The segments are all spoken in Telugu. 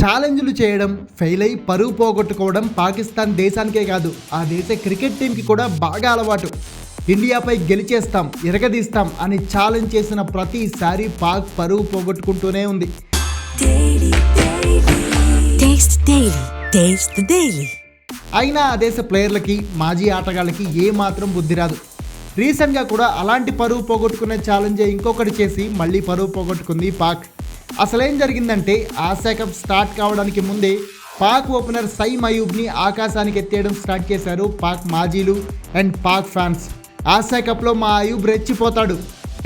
ఛాలెంజ్లు చేయడం ఫెయిల్ అయి పరువు పోగొట్టుకోవడం పాకిస్తాన్ దేశానికే కాదు ఆ దేశ క్రికెట్ టీంకి కూడా బాగా అలవాటు. ఇండియాపై గెలిచేస్తాం ఇరగదీస్తాం అని ఛాలెంజ్ చేసిన ప్రతిసారి పాక్ పరువు పోగొట్టుకుంటూనే ఉంది. అయినా ఆ దేశ ప్లేయర్లకి మాజీ ఆటగాళ్ళకి ఏ మాత్రం బుద్ధి రాదు. రీసెంట్గా కూడా అలాంటి పరువు పోగొట్టుకునే ఛాలెంజ్ ఇంకొకటి చేసి మళ్ళీ పరువు పోగొట్టుకుంది పాక్. అసలేం జరిగిందంటే ఆసియా కప్ స్టార్ట్ కావడానికి ముందే పాక్ ఓపెనర్ సైమ్ అయూబ్ని ఆకాశానికి ఎత్తేయడం స్టార్ట్ చేశారు పాక్ మాజీలు అండ్ పాక్ ఫ్యాన్స్. ఆసియా కప్లో మా అయూబ్ రెచ్చిపోతాడు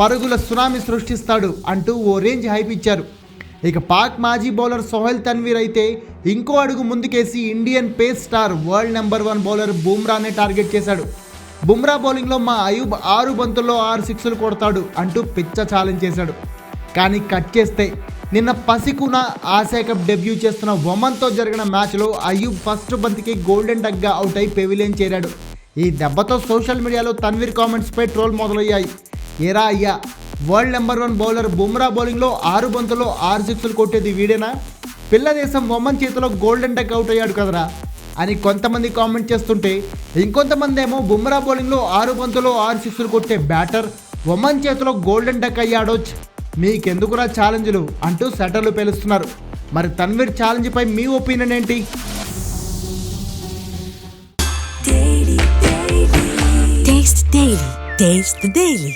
పరుగుల సునామీ సృష్టిస్తాడు అంటూ ఓ రేంజ్ హైప్ ఇచ్చారు. ఇక పాక్ మాజీ బౌలర్ సోహెల్ తన్వీర్ అయితే ఇంకో అడుగు ముందుకేసి Indian pace star world number one bowler బుమ్రానే target చేశాడు. బుమ్రా బౌలింగ్లో మా అయూబ్ ఆరు బంతుల్లో ఆరు సిక్స్లు కొడతాడు అంటూ పిచ్చ ఛాలెంజ్ చేశాడు. కానీ కట్ చేస్తే నిన్న పసికున ఆసియా కప్ డెబ్యూ చేస్తున్న ఒమన్తో జరిగిన మ్యాచ్లో అయ్యూబ్ ఫస్ట్ బంతికి గోల్డెన్ డగ్గా అవుట్ అయి పెవిలియన్ చేరాడు. ఈ దెబ్బతో సోషల్ మీడియాలో తన్వీర్ కామెంట్స్పై ట్రోల్ మొదలయ్యాయి. ఎరా అయ్యా world number one bowler Bumrah బౌలింగ్లో ఆరు బంతుల్లో ఆరు సిక్స్లు కొట్టేది వీడేనా? పిల్ల దేశం ఒమన్ చేతిలో గోల్డెన్ డక్ అవుట్ అయ్యాడు కదరా? అని కొంతమంది కామెంట్ చేస్తుంటే ఇంకొంతమంది ఏమో బుమ్రా బౌలింగ్లో ఆరు బంతుల్లో ఆరు సిక్స్లు కొట్టే బ్యాటర్ ఒమన్ చేతిలో గోల్డెన్ డక్ అయ్యాడో మీకెందుకురా ఛాలెంజ్లు అంటూ సెటర్లు పేలుస్తున్నారు మరి తన్వీర్ ఛాలెంజ్పై మీ ఒపీనియన్ ఏంటి Taste Daily. Taste the Daily.